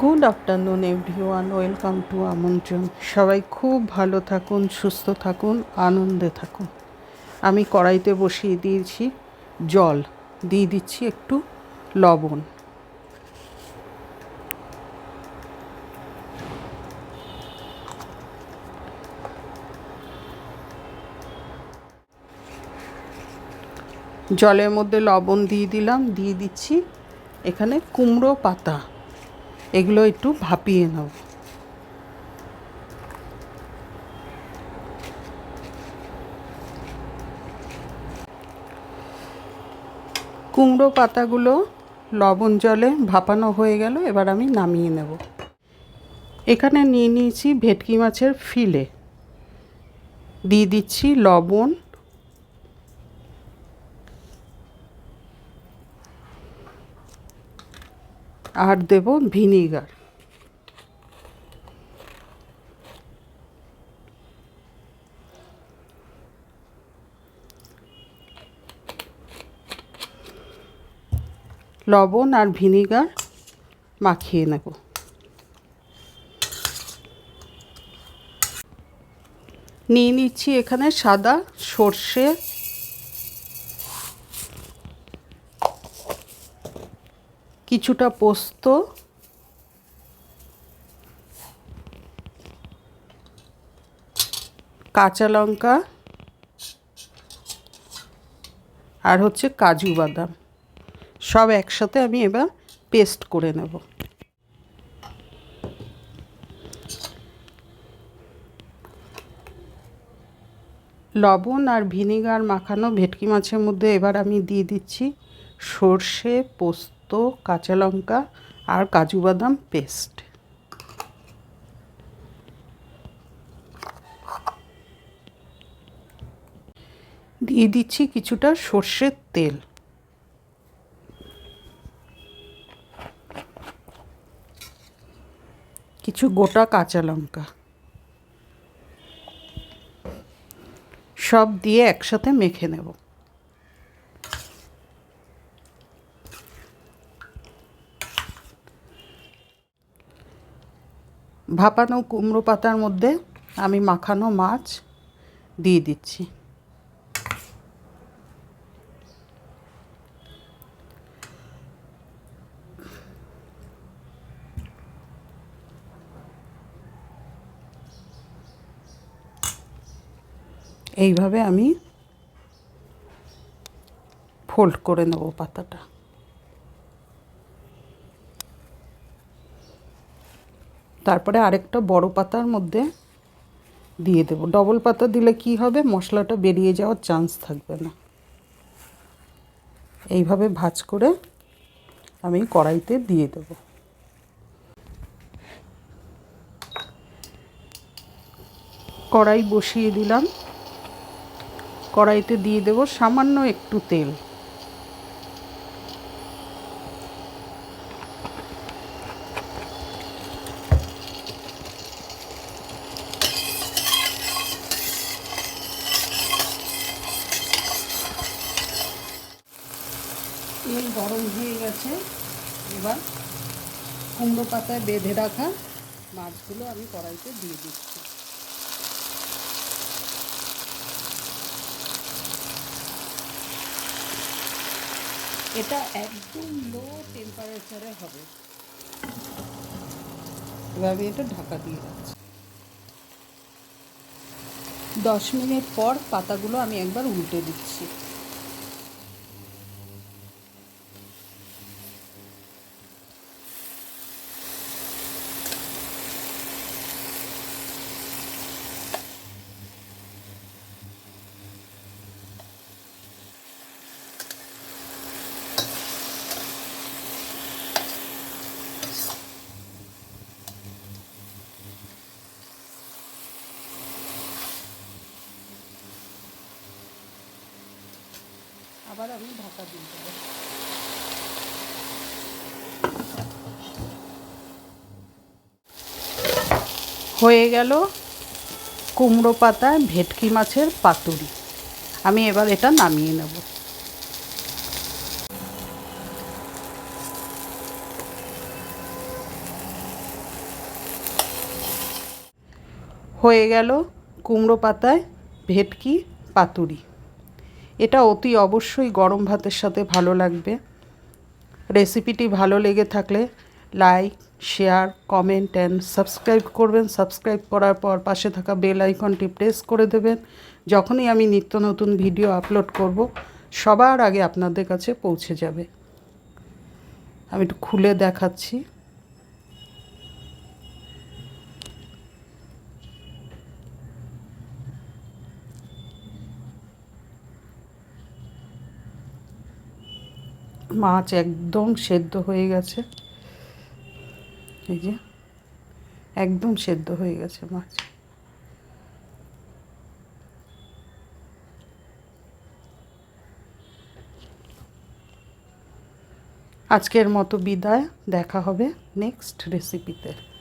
Good afternoon, everyone, welcome to Amantran. সবাই খুব ভালো থাকুন, সুস্থ থাকুন, আনন্দে থাকুন। আমি কড়াইতে বসিয়ে দিয়েছি জল, দিয়ে দিচ্ছি একটু লবণ। জলের মধ্যে লবণ দিয়ে দিলাম, দিয়ে দিচ্ছি এখানে কুমড়ো পাতা। এগুলো একটু ভাপিয়ে নেব কুমড়ো পাতাগুলো লবণ জলে ভাপানো হয়ে গেল, এবার আমি নামিয়ে নেব। এখানে নিয়ে নিয়েছি ভেটকি মাছের ফিলে। দিয়ে দিচ্ছি লবণ আর দেব ভিনিগার। লবণ আর ভিনিগার মাখিয়ে নেব। নিয়ে নিচ্ছি এখানে সাদা সর্ষে কিছুটা পোস্ত। কাঁচা লঙ্কা। আর হচ্ছে কাজু বাদাম। সব একসাথে আমি এবার পেস্ট করে নেব। লবণ আর ভিনিগার মাখানো ভেটকি মাছের মধ্যে এবার আমি দিয়ে দিচ্ছি সর্ষে, পোস্ত কাঁচা লঙ্কা আর কাজু বাদাম পেস্ট দিয়ে দিচ্ছি কিছুটা সর্ষের তেল। কিছু গোটা কাঁচা লঙ্কা। সব দিয়ে একসাথে মেখে নেব। ভাপানো কুমড়ো পাতার মধ্যে আমি মাখানো মাছ দিয়ে দিচ্ছি। এইভাবে আমি ফোল্ড করে নেব পাতাটা। তারপরে আরেকটা বড় পাতার মধ্যে দিয়ে দেব। ডবল পাতা দিলে কি হবে? মশলাটা বেরিয়ে যাওয়ার চান্স থাকবে না। এইভাবে ভাজ করে আমি কড়াইতে দিয়ে দেব। কড়াই বসিয়ে দিলাম। কড়াইতে দিয়ে দেব সামান্য একটু তেল। তেল গরম হয়ে গেছে। এবার কুমড়ো পাতায় বেঁধে রাখা মাছগুলো আমি কড়াইতে দিয়ে দিচ্ছি। এটা একদম লো টেম্পারেচারে হবে। এবার আমি এটা ঢাকা দিয়ে রাখছি দশ মিনিট পর পাতাগুলো আমি একবার উল্টে দিচ্ছি। আবার আমি ঢাকা দিয়ে দেবো। হয়ে গেল কুমড়ো পাতা, ভেটকি মাছের পাতুরি। আমি এবার এটা নামিয়ে নেব। হয়ে গেল কুমড়ো পাতায় ভেটকি, পাতুরি। এটা অতি অবশ্যই গরম ভাতের সাথে ভালো লাগবে। রেসিপিটি ভালো লেগে থাকলে like share comment and subscribe করবেন। সাবস্ক্রাইব করার পর পাশে থাকা বেল আইকনটি প্রেস করে দেবেন। যখনই আমি নিত্য নতুন ভিডিও আপলোড করব, সবার আগে আপনাদের কাছে পৌঁছে যাবে। আমি একটু খুলে দেখাচ্ছি। মাছ একদম সেদ্ধ হয়ে গেছে। এই যে, একদম সেদ্ধ হয়ে গেছে মাছ। আজকের মতো বিদায়, দেখা হবে নেক্সট রেসিপিতে